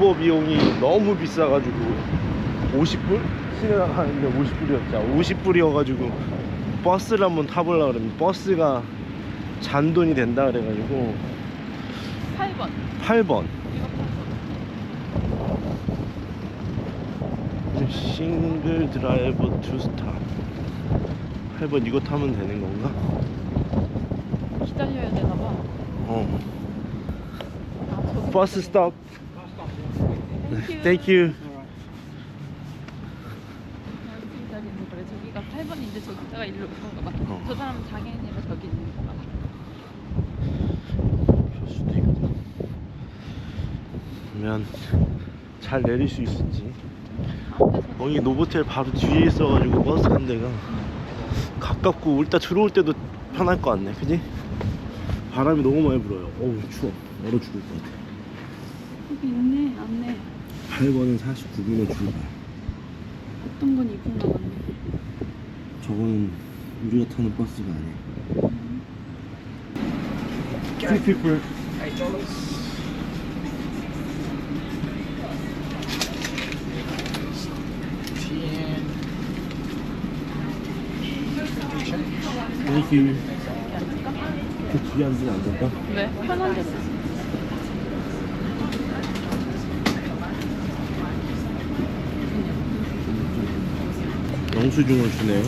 우버 비용이 너무 비싸가지고 50불? 시내랑 하는데 50불이었죠 50불이어가지고 버스를 한번 타보려고 그러면 버스가 잔돈이 된다 그래가지고 8번. 8번 이거 8번. 싱글 드라이버 투 스타 8번 이거 타면 되는 건가? 기다려야 되나 봐. 어 아, 버스 스톱 땡큐. 땡큐 여기 기다리는 그래. 저기가 8번인데 저기다가 일로 온 건가 봐. 어. 저 사람은 장애인이라 저기 있는 건가 봐. 수도 있고 그러면 잘 내릴 수 있을지 거기 노보텔 바로 뒤에 있어가지고 버스 한 대가 가깝고 일단 들어올 때도 편할 것 같네 그지? 바람이 너무 많이 불어요 어우 추워 얼어 죽을 것 같아 여기 있네. 안내. 8번은 49분에 출발 어떤 건 2분 남았네. 저거는 우리가 타는 버스가 아니야 Three people Thank you 그 뒤에 앉으면 안 될까? 왜? 편한 데서. 영수증을 주네요.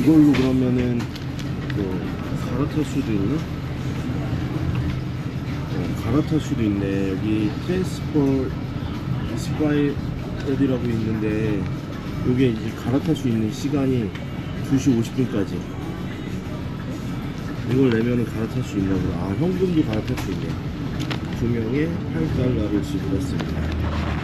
이걸로 그러면은 뭐 갈아탈 수도 있나? 어, 갈아탈 수도 있네. 여기 트랜스포 스파이어디라고 있는데 이게 이제 갈아탈 수 있는 시간이 2시 50분까지. 이걸 내면은 갈아탈 수 있나 보다. 아, 현금도 갈아탈 수 있네. 두 명에 8달러를 지불했습니다.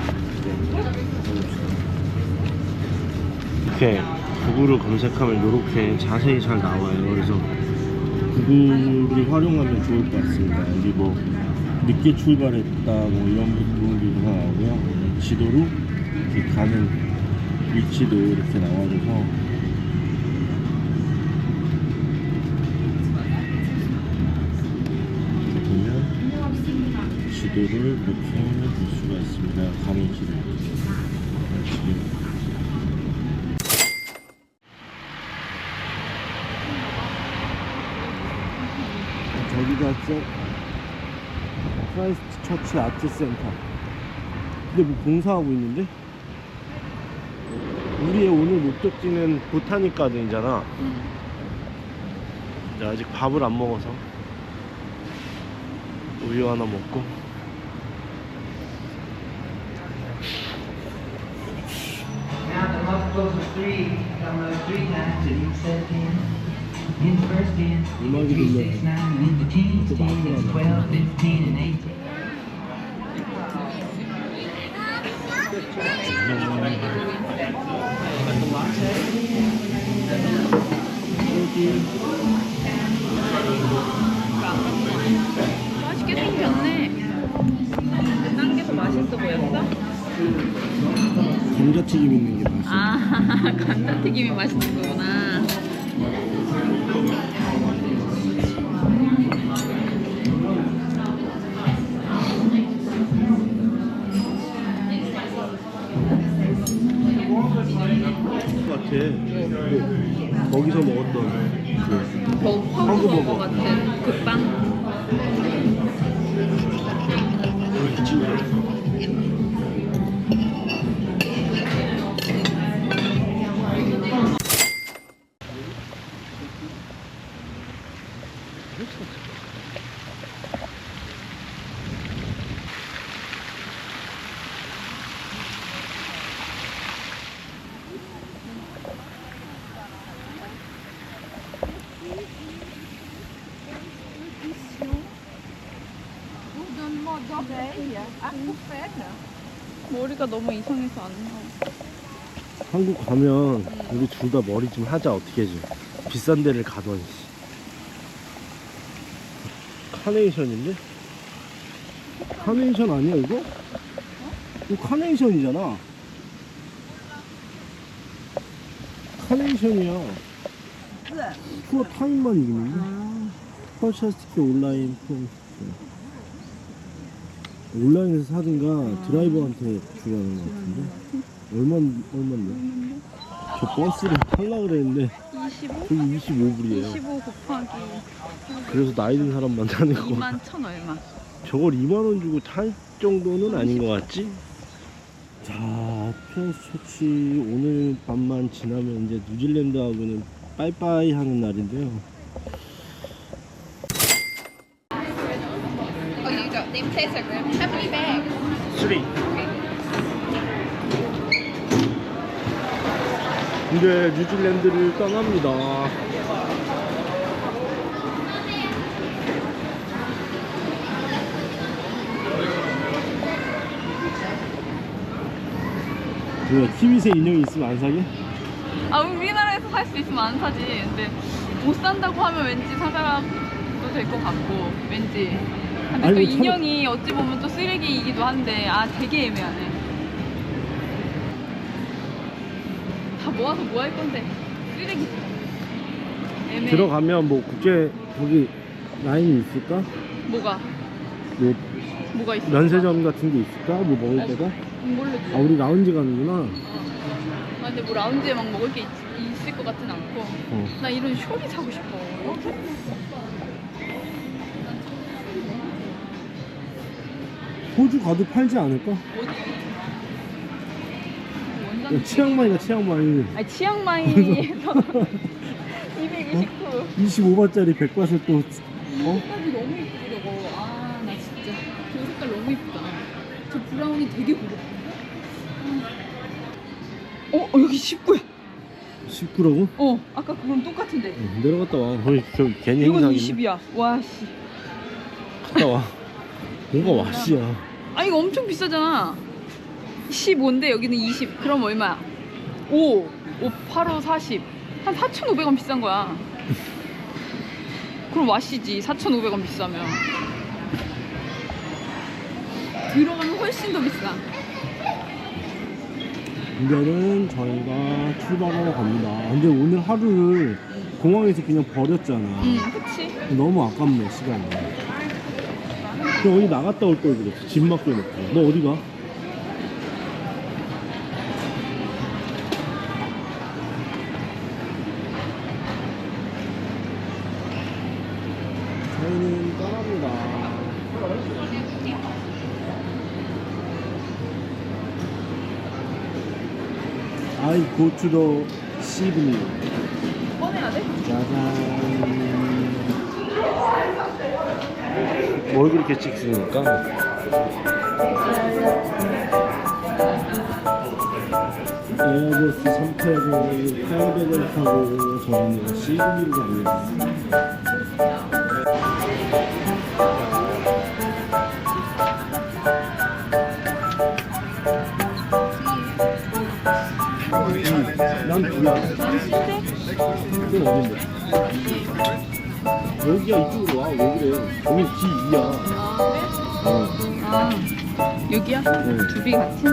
이렇게 구글을 검색하면 이렇게 자세히 잘 나와요. 그래서 구글을 활용하면 좋을 것 같습니다. 여기 뭐 늦게 출발했다 뭐 이런 부분들도 다 나오고요. 지도로 이렇게 가는 위치도 이렇게 나와줘서 보면 지도를 이렇게 볼 수가 있습니다. 가는 지도. 지금 저기 가저 크라이스트 처치 아트 센터 근데 뭐 공사하고 있는데? 우리의 오늘 목적지는 보타닉 가든이잖아. 근데 아직 밥을 안 먹어서 우유 하나 먹고. Now the most goes to three, come uh, three times and each. In the first ten, 음악이 three, 들려. six, nine, and in the teens, ten, it's twelve, fifteen, and eighteen. 맛있게 생겼네. 딴 게 더 맛있어 보였어? 감자튀김 있는 게 맛있어 아, 감자튀김이 맛있는 거구나. 같아 그, 거기서 먹었던 그더 황구버거 황구버거. 같은 그 빵. 이렇 머리가 너무 이상해서 안 나와. 한국 가면 우리 둘 다 머리 좀 하자 어떻게 좀 비싼 데를 가더니 카네이션인데? 카네이션 아니야 이거? 이거 카네이션이잖아 카네이션이야 투어 타임만 이기는데? 퍼셔스틱 온라인 폼 온라인에서 사든가 드라이버한테 주라는 것 같은데 얼마 얼마인데? 저 버스를 탈라 그랬는데 25? 저기 25불이에요. 25 곱하기 그래서 나이 든 사람 만나는 거. 2만 천 얼마. 저걸 2만 원 주고 탈 정도는 아닌 것 같지? 자, 피어스 처치 오늘 밤만 지나면 이제 뉴질랜드하고는 빠이빠이 하는 날인데요. Oh, 이제 뉴질랜드를 떠납니다. 뭐야, 키위새 인형이 있으면 안 사게? 아 우리나라에서 살 수 있으면 안 사지. 근데 못 산다고 하면 왠지 사가도 될 것 같고 왠지. 근데 아니, 또뭐 참- 인형이 어찌 보면 또 쓰레기이기도 한데 아 되게 애매하네. 모아서 뭐 할 건데 쓰레기. 애매. 들어가면 뭐 국제 거기 라인이 있을까? 뭐가 뭐 뭐가 있어? 면세점 같은 게 있을까? 뭐 먹을 데가? 모르지. 아 우리 라운지 가는구나. 아, 근데 뭐 라운지에 막 먹을 게 있, 있을 것 같진 않고. 어. 나 이런 숄이 사고 싶어. 호주 가도 팔지 않을까? 어디? 야, 원단. 치앙마이가 치앙마이. 아니 치앙마이에서 229. 25바짜리 백과을 또 어? 색깔이 너무 이쁘다 저거. 아 나 진짜 저 색깔 너무 이쁘다. 저 브라운이 되게 고급다. 어, 어 여기 19야. 19라고? 어 아까 그거랑 똑같은데. 내려갔다 와. 거기 저 괜히 이건 행사하겠네. 20이야. 와 씨. 갔다 와. 뭔가 와씨야. 아 이거 엄청 비싸잖아 15인데 여기는 20 그럼 얼마야? 5 5 8 5 40 한 4,500원 비싼 거야 그럼 와시지 4,500원 비싸면 들어가면 훨씬 더 비싸 이제는 저희가 출발하러 갑니다. 근데 오늘 하루를 공항에서 그냥 버렸잖아. 응 그치 너무 아깝네 시간이. 그럼 어디 나갔다 올 걸 그랬어. 집 맡겨놓고. 너 어디 가? 저희는 떠납니다. I go to the Sydney. 꺼내야 돼? 짜잔. 뭘 그렇게 찍습니까? 에어버스 380을 800을 타고 저희는 시드니로 가겠습니다. 난 B야. 이건 어딘데? 여기야 이쪽으로 와. 왜 그래? 여기 D2야. 아 그래? 어. 아 여기야? 네. 두비 같이?